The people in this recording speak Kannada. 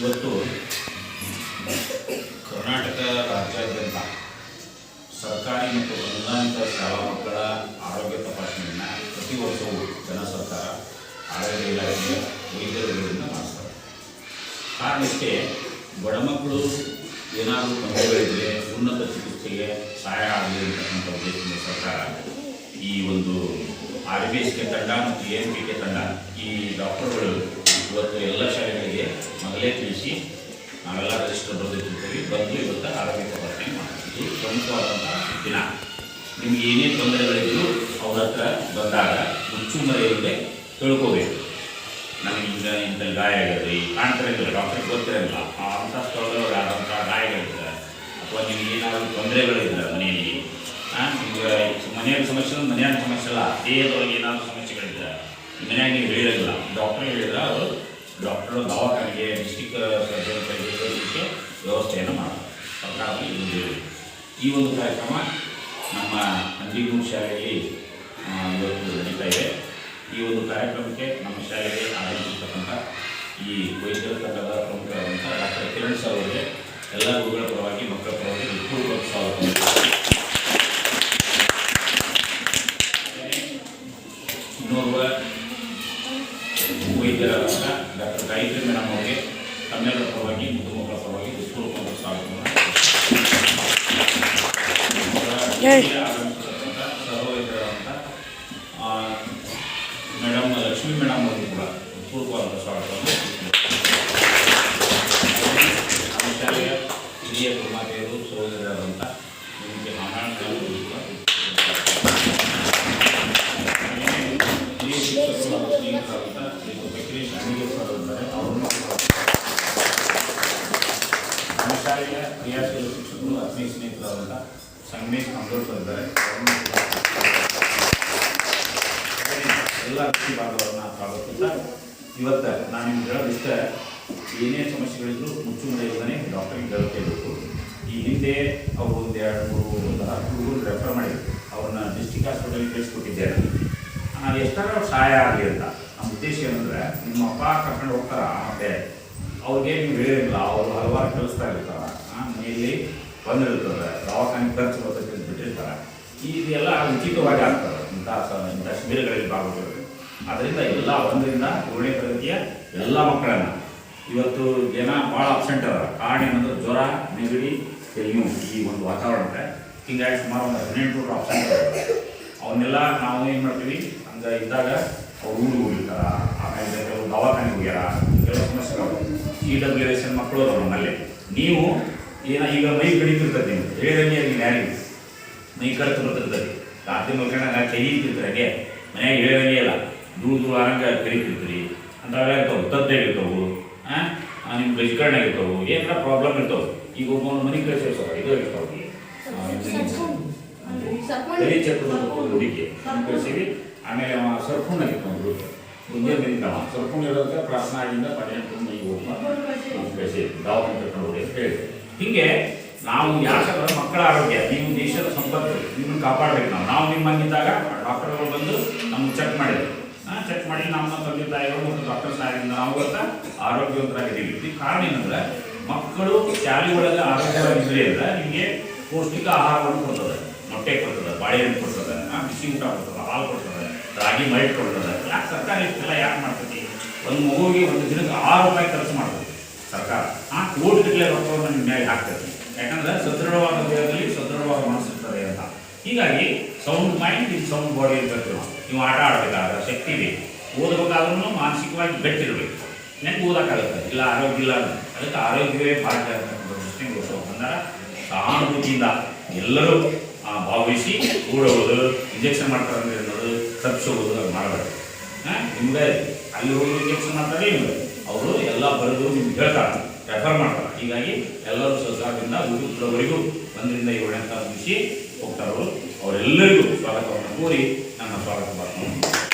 ಇವತ್ತು ಕರ್ನಾಟಕ ರಾಜ್ಯಾದ್ಯಂತ ಸರ್ಕಾರಿ ಮತ್ತು ಅನುದಾನಿತ ಶಾಲಾ ಮಕ್ಕಳ ಆರೋಗ್ಯ ತಪಾಸಣೆಯನ್ನು ಪ್ರತಿ ವರ್ಷವೂ ಜನ ಸರ್ಕಾರ ಆರೋಗ್ಯ ಇಲಾಖೆಯ ವೈದ್ಯರುಗಳಿಂದ ಮಾಡಿಸ್ತಾರೆ. ಕಾರಣಕ್ಕೆ ಬಡ ಮಕ್ಕಳು ಏನಾದರೂ ತೊಂದರೆಗಳಿದ್ರೆ ಉನ್ನತ ಚಿಕಿತ್ಸೆಗೆ ಸಹಾಯ ಆಗಲಿ ಅಂತಕ್ಕಂಥ ಉದ್ದೇಶದಿಂದ ಸರ್ಕಾರ ಈ ಒಂದು ಆರ್ ಬಿ ಎಸ್ ಕೆ ತಂಡ ಮತ್ತು ಎ ಎನ್ ಪಿ ಕೆ ತಂಡ ಈ ಡಾಕ್ಟರ್ಗಳು ಇವತ್ತು ಎಲ್ಲ ಶಾಲೆಗಳಿಗೆ ಮೊದಲೇ ತಿಳಿಸಿ ನಾವೆಲ್ಲ ರಿಜಿಸ್ಟರ್ ಬರೆದಿಟ್ಟಿರ್ತೀವಿ ಬಂದು ಇವತ್ತು ಆರೋಗ್ಯ ತಪಾಸಣೆ ಮಾಡ್ತೀವಿ ಇದು ಪ್ರಮುಖವಾದಂಥ ದಿನ. ನಿಮ್ಗೆ ಏನೇ ತೊಂದರೆಗಳಿದ್ರು ಅವ್ರ ಹತ್ರ ಬಂದಾಗ ಮುಚ್ಚು ಮರೆಯಲ್ಲದೆ ತಿಳ್ಕೋಬೇಕು. ನನಗೆ ಈಗ ಇಂಥ ಗಾಯ ಆಗಿದೆ ಕಾಣ್ತಿರಂಗಿಲ್ಲ ಡಾಕ್ಟ್ರಿಗೆ ಗೊತ್ತಿರಂಗಿಲ್ಲ ಅಂಥ ಸ್ಥಳದೊಳಗೆ ಆದಂಥ ಗಾಯಗಳಿದ್ದಾರೆ ಅಥವಾ ನಿಮ್ಗೆ ಏನಾದರೂ ತೊಂದರೆಗಳಿದ್ದಾರೆ ಮನೆಯಲ್ಲಿ ನಿಮ್ಗೆ ಮನೆಯಲ್ಲಿ ಸಮಸ್ಯೆ ಮನೆಯ ಸಮಸ್ಯೆ ಅಲ್ಲ, ದೇಹದೊಳಗೆ ಏನಾದರೂ ಸಮಸ್ಯೆಗಳಿದ್ದಾರೆ ಮನೆಯಾಗ ನೀವು ಡಾಕ್ಟ್ರ್ ಹೇಳಿದ್ರೆ ಅವರು ಡಾಕ್ಟ್ರು ದವಾಖಾನೆಗೆ ಡಿಸ್ಟಿಕ್ ಸರ್ಜನ್ ಕೈಗೊಳ್ಳೋದಕ್ಕೆ ವ್ಯವಸ್ಥೆಯನ್ನು ಮಾಡ್ತಾರೆ. ಸರ್ಕಾರದಲ್ಲಿ ಈ ಒಂದು ಕಾರ್ಯಕ್ರಮ ನಮ್ಮ ನಂದಿಗೂರು ಶಾಲೆಯಲ್ಲಿ ಇವತ್ತು ನಡೀತಾ ಇದೆ. ಈ ಒಂದು ಕಾರ್ಯಕ್ರಮಕ್ಕೆ ನಮ್ಮ ಶಾಲೆಗೆ ಆಗಮಿಸಿರ್ತಕ್ಕಂಥ ಈ ವೈದ್ಯರ ತಂಡದ ಪ್ರಮುಖರಾದಂಥ ಡಾಕ್ಟರ್ ಕಿರಣ್ ಸರ್ ಅವರಿಗೆ ಎಲ್ಲ ಗುರುಗಳ ಪರವಾಗಿ ಹೃತ್ಪೂರ್ವಕ ಸ್ವಾಗತ ಇನ್ನೋರ್ವ ವೈದ್ಯರಾದಂಥ ಡಾಕ್ಟರ್ ಗಾಯತ್ರಿ ಮೇಡಮ್ ಅವರಿಗೆ ತಮ್ಮೆಲ್ಲರ ಪರವಾಗಿ ಕುಟುಂಬಗಳ ಪರವಾಗಿ ಹೃತ್ಪೂರ್ವಕ ಸ್ವಾಗತವನ್ನು. ಆಗಮಿಸಿರ್ತಕ್ಕಂಥ ಸಹವೈದ್ಯರಾದಂಥ ಮೇಡಮ್ ಲಕ್ಷ್ಮೀ ಮೇಡಮ್ ಅವರು ಕ್ರಿಯಾಶೀಲ ಶಿಕ್ಷಕರು ಆತ್ಮೀಯ ಸ್ನೇಹಿತರಾದಂಥ ಸಂಗಮೇಶ್ ಅಂಬೇಡ್ಕರ್ ಇದ್ದಾರೆ ಎಲ್ಲ ಕೃಷಿ ಭಾಗವನ್ನು ಸ್ವಾಗತಿಸ್ತಾ ಇವತ್ತು ನಾನು ನಿಮ್ಗೆ ಹೇಳೋದಿಷ್ಟ ಏನೇ ಸಮಸ್ಯೆಗಳಿದ್ರು ಮುಚ್ಚುಮರೆ ಇಲ್ಲದೇ ಡಾಕ್ಟರ್ಗೆ ಹೇಳ್ಕೋಬೇಕು ಈ ಹಿಂದೆ ಅವರು ಒಂದು ಎರಡು ಮೂರು ಒಂದು ಹತ್ತು ಹುಡುಗರು ರೆಫರ್ ಮಾಡಿ ಅವ್ರನ್ನ ಡಿಸ್ಟಿಕ್ ಹಾಸ್ಪಿಟಲ್ಗೆ ಕಳಿಸ್ಕೊಟ್ಟಿದ್ದೇನೆ ಎಷ್ಟಾರ ಸಹಾಯ ಆಗಲಿ ಅಂತ ನಮ್ಮ ಉದ್ದೇಶ ಏನಂದರೆ ನಿಮ್ಮ ಅಪ್ಪ ಕರ್ಕೊಂಡು ಹೋಗ್ತಾರ ಮತ್ತೆ ಅವ್ರಿಗೆ ನೀವು ಹೇಳಿರಲಿಲ್ಲ. ಅವರು ಹಲವಾರು ಕೆಲಸ ಇರ್ತಾರ. ಬಂದಿರುತ್ತಾರೆ ಬಂದಿರ್ತದೆ ದವಾಖಾನೆ ಖರ್ಚು ಬರ್ತಕ್ಕಂಥ ಬಿಟ್ಟಿರ್ತಾರೆ. ಈ ಇದೆಲ್ಲ ಉಚಿತವಾಗಿ ಆಗ್ತದೆ. ಇಂಥ ಇಂಥ ಶಿಬಿರಗಳಲ್ಲಿ ಭಾಗವಹಿಸೋದು ಅದರಿಂದ ಎಲ್ಲ ಒಂದರಿಂದ ಏಳನೇ ತರಗತಿಯ ಎಲ್ಲ ಮಕ್ಕಳನ್ನು ಇವತ್ತು ಜನ ಭಾಳ ಅಬ್ಸೆಂಟ್ ಅದ ಕಾರಣ ಏನಂದ್ರೆ ಜ್ವರ, ನೆಗಡಿ ಕೆಲವು ಈ ಒಂದು ವಾತಾವರಣಕ್ಕೆ. ಹಿಂಗಾಗಿ ಸುಮಾರು ಒಂದು ಹದಿನೆಂಟು ಅಬ್ಸೆಂಟ್ ಅದ ಅವನ್ನೆಲ್ಲ ನಾವು ಏನು ಮಾಡ್ತೀವಿ? ಹಂಗ ಇದ್ದಾಗ ಅವ್ರು ಊರಿಗೆ ಹೋಗಿರ್ತಾರ ಆಮೇಲೆ ಕೆಲವು ದವಾಖಾನೆಗೆ ಹೋಗ್ಯಾರ? ಕೆಲವು ಸಮಸ್ಯೆಗಳು. ಈ ಡಬ್ಲ್ಯೂ ಎಸ್ ಎನ್ ಮಕ್ಕಳು ನಮ್ಮಲ್ಲಿ. ನೀವು ಏನ ಈಗ ಮೈ ಕಡಿತಿರ್ತದೆ ನೀವು ಆಗಿಲ್ಲ ಯಾರಿಗೆ ಮೈ ಕಡಿತು ಬರ್ತಿರ್ತದೆ. ರಾತ್ರಿ ಮಲ್ಕೊಂಡಾಗ ತೆಗೀತಿರ್ತಾರೆ ಹಾಗೆ. ಮನ್ಯಾಗ ಹೇಳಿದಂಗೆ ಇಲ್ಲ ದೂರ ದೂರ ಆರಂಗ ಕರಿತಿರ್ತೀರಿ. ಅಂಥವೆಲ್ಲ ಇರ್ತಾವೆ. ತದ್ದೆ ಹಾಂ ನಿಮ್ಮ ಗಜಕರಣ ಇರ್ತಾವೆ. ಏನಾರ ಪ್ರಾಬ್ಲಮ್ ಇರ್ತಾವೆ. ಈಗ ಒಬ್ಬ ಮನೆ ಕಳಿಸಿರ್ತಾವೆ. ಇದು ಇರ್ತಾವೆ. ಚಕ್ರದ ಹುಡುಗಿ ಕಳಿಸಿವಿ. ಆಮೇಲೆ ಅವ ಸರ್ಪುಣ್ಣ ಇರ್ತಾವೆ ಮುಂದೆ ಬಂದಿದ್ದವ ಸರ್ಪುಣ್ಣ ಇರೋದಕ್ಕೆ ಪ್ರಾರ್ಥನಾ ಆಗಿಂದ ಪನ್ನೆಂಟು ಮೈ ಹೋಗಿ ಕಳಿಸಿ ದವಾಖಾನೆ ಕರ್ಕೊಂಡು ಹೋಗಿ ಅಂತ ಹೇಳಿದೆ ಹೀಗೆ ನಾವು ಯಾಕಂದ್ರೆ ಮಕ್ಕಳ ಆರೋಗ್ಯ, ನೀವು ದೇಶದ ಸಂಪತ್ತು, ನಿಮ್ಮನ್ನು ಕಾಪಾಡಬೇಕು ನಾವು. ನಾವು ನಿಮ್ಮಂಗಿದ್ದಾಗ ಡಾಕ್ಟರ್ಗಳು ಬಂದು ನಮ್ಗೆ ಚೆಕ್ ಮಾಡಿದ್ರು. ಚೆಕ್ ಮಾಡಿ ನಮ್ಮ ತಂದೆ ತಾಯಿಗಳು ಮತ್ತು ಡಾಕ್ಟರ್ ಸಹಾಯದಿಂದ ನಾವು ಗೊತ್ತಾ ಆರೋಗ್ಯವಂತರಾಗಿದ್ದೀವಿ. ಇದಕ್ಕೆ ಕಾರಣ ಏನಂದ್ರೆ, ಮಕ್ಕಳು ಶಾಲೆ ಒಳಗೆ ಆರೋಗ್ಯವಾಗಿದ್ರೆ ಅಂದ್ರೆ ನಿಮಗೆ ಪೌಷ್ಟಿಕ ಆಹಾರವನ್ನು ಕೊಡ್ತದೆ. ಮೊಟ್ಟೆ ಕೊಡ್ತದೆ, ಬಾಳೆಹಣ್ಣು ಕೊಡ್ತದೆ ಬಿಸಿ ಊಟ ಕೊಡ್ತದೆ, ಹಾಲು ಕೊಡ್ತದೆ, ರಾಗಿ, ಮೈಟ್ ಕೊಡ್ತದೆ. ಯಾಕೆ ಸರ್ಕಾರ ಇಷ್ಟೆಲ್ಲ ಯಾಕೆ ಮಾಡ್ತೈತಿ ಒಂದು ಮಗುವಿಗೆ ಒಂದು ದಿನಕ್ಕೆ ಆರು ರೂಪಾಯಿ ಖರ್ಚು ಮಾಡ್ತದೆ ಸರ್ಕಾರ. ಆ ಕೋಟಿ ಗಟ್ಟಲೆ ರೊಕ್ಕವನ್ನು ನಿಮ್ಮ ಮೇಲೆ ಹಾಕ್ತದೆ ಯಾಕಂದ್ರೆ ಸದೃಢವಾದ ದೇಹದಲ್ಲಿ ಸದೃಢವಾದ ಮನಸ್ಸು ಇರ್ತದೆ ಅಂತ. ಹೀಗಾಗಿ sound mind in sound body ಅಂತ ನೀವು ಆಟ ಆಡಬೇಕಾದ್ರೆ ಶಕ್ತಿ ಬೇಕು. ಓದಬೇಕಾದ್ರೂ ಮಾನಸಿಕವಾಗಿ ಗಟ್ಟಿರಬೇಕು ನೆನಪು ಓದಕ್ಕಾಗುತ್ತೆ. ಇಲ್ಲ ಆರೋಗ್ಯ ಇಲ್ಲ ಅದಕ್ಕೆ ಆರೋಗ್ಯವೇ ಭಾಗ್ಯ ಅಂತಕ್ಕಂಥ ಪ್ರಶ್ನೆ ಬಂದಾಗ ಸಹಾನುಭೂತಿಯಿಂದ ಎಲ್ಲರೂ ಆ, ಭಾಗವಹಿಸಿ ಓಡೋದು ಇಂಜೆಕ್ಷನ್ ಮಾಡ್ತಾರೆ ಅಂತ ಅನ್ನೋದು ತಪ್ಪಿಸೋದು ಅದು ಮಾಡಬಾರ್ದು ಹಾಂ ನಿಮ್ಗೆ ಅಲ್ಲಿ ಹೋಗಿ ಇಂಜೆಕ್ಷನ್ ಮಾಡ್ತಾರೆ ನಿಮ್ಗೆ. ಅವರು ಎಲ್ಲ ಬರೆದು ನಿಮ್ಗೆ ಹೇಳ್ತಾರೆ ರೆಫರ್ ಮಾಡ್ತಾರೆ. ಹೀಗಾಗಿ ಎಲ್ಲರೂ ಸರ್ಕಾರದಿಂದ ಉಡುಪುರವರೆಗೂ ಒಂದರಿಂದ ಏಳನೇ ಮುಗಿಸಿ ಹೋಗ್ತಾರವರು ಅವರೆಲ್ಲರಿಗೂ ಸ್ವಾಗತವನ್ನು ಕೋರಿ ನನ್ನ ಸ್ವಾಗತ ಭಾಷಣ.